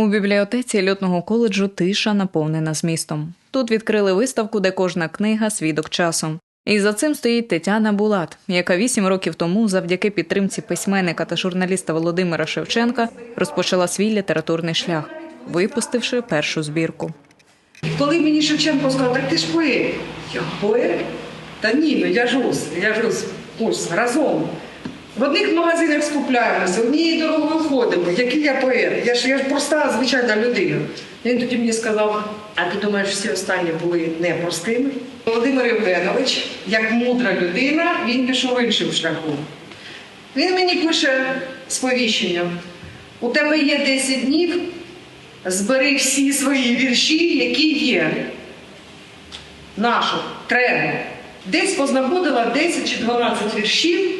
У бібліотеці льотного коледжу тиша наповнена змістом. Тут відкрили виставку, де кожна книга свідок часу. І за цим стоїть Тетяна Булат, яка вісім років тому, завдяки підтримці письменника та журналіста Володимира Шевченка, розпочала свій літературний шлях, випустивши першу збірку. Коли мені Шевченко сказав, так ти ж поет. Я поет? Та ні, ну я ж ось, я ж ось, ось разом. В одних магазинах скупляємося, однією дорогою ходимо. Який я поет? Я ж, я ж проста, звичайна людина. Він тоді мені сказав, а ти думаєш, всі останні були непростими? Володимир Євгенович, як мудра людина, він пішов іншим шляхом. Він мені пише сповіщення. У тебе є 10 днів, збери всі свої вірші, які є. Нашу, треба. Десь познаходила 10 чи 12 віршів.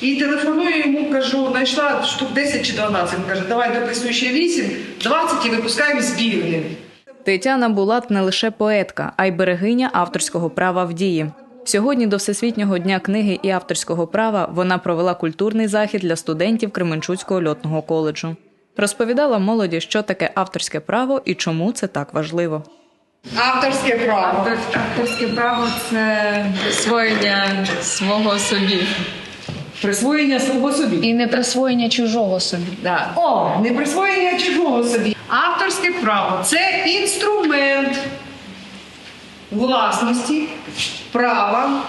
І телефоную йому, кажу, знайшла штук 10 чи 12. Він каже, давай дописуй ще 8, 20 і випускаємо збірник. Тетяна Булат не лише поетка, а й берегиня авторського права в дії. Сьогодні до Всесвітнього дня книги і авторського права вона провела культурний захід для студентів Кременчуцького льотного коледжу. Розповідала молоді, що таке авторське право і чому це так важливо. Авторське право. Авторське право це присвоєння свого собі. Присвоєння свого собі. І не присвоєння чужого собі. Да. О, не присвоєння чужого собі. Авторське право це інструмент власності, права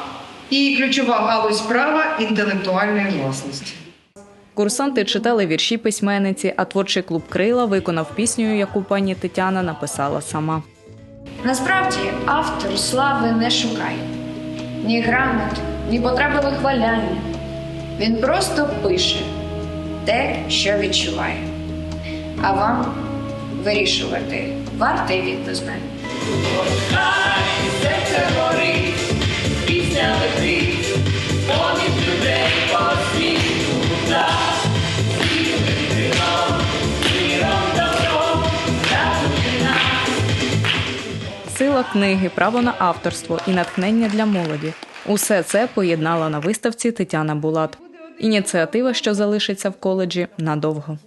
і ключова галузь права інтелектуальної власності. Курсанти читали вірші письменниці, а творчий клуб Крила виконав пісню, яку пані Тетяна написала сама. Насправді автор слави не шукає ні грамот, ні потреби вихваляння. Він просто пише те, що відчуває. А вам вирішувати, вартий він знання. Сила книги, право на авторство і натхнення для молоді. Усе це поєднала на виставці Тетяна Булат. Ініціатива, що залишиться в коледжі надовго.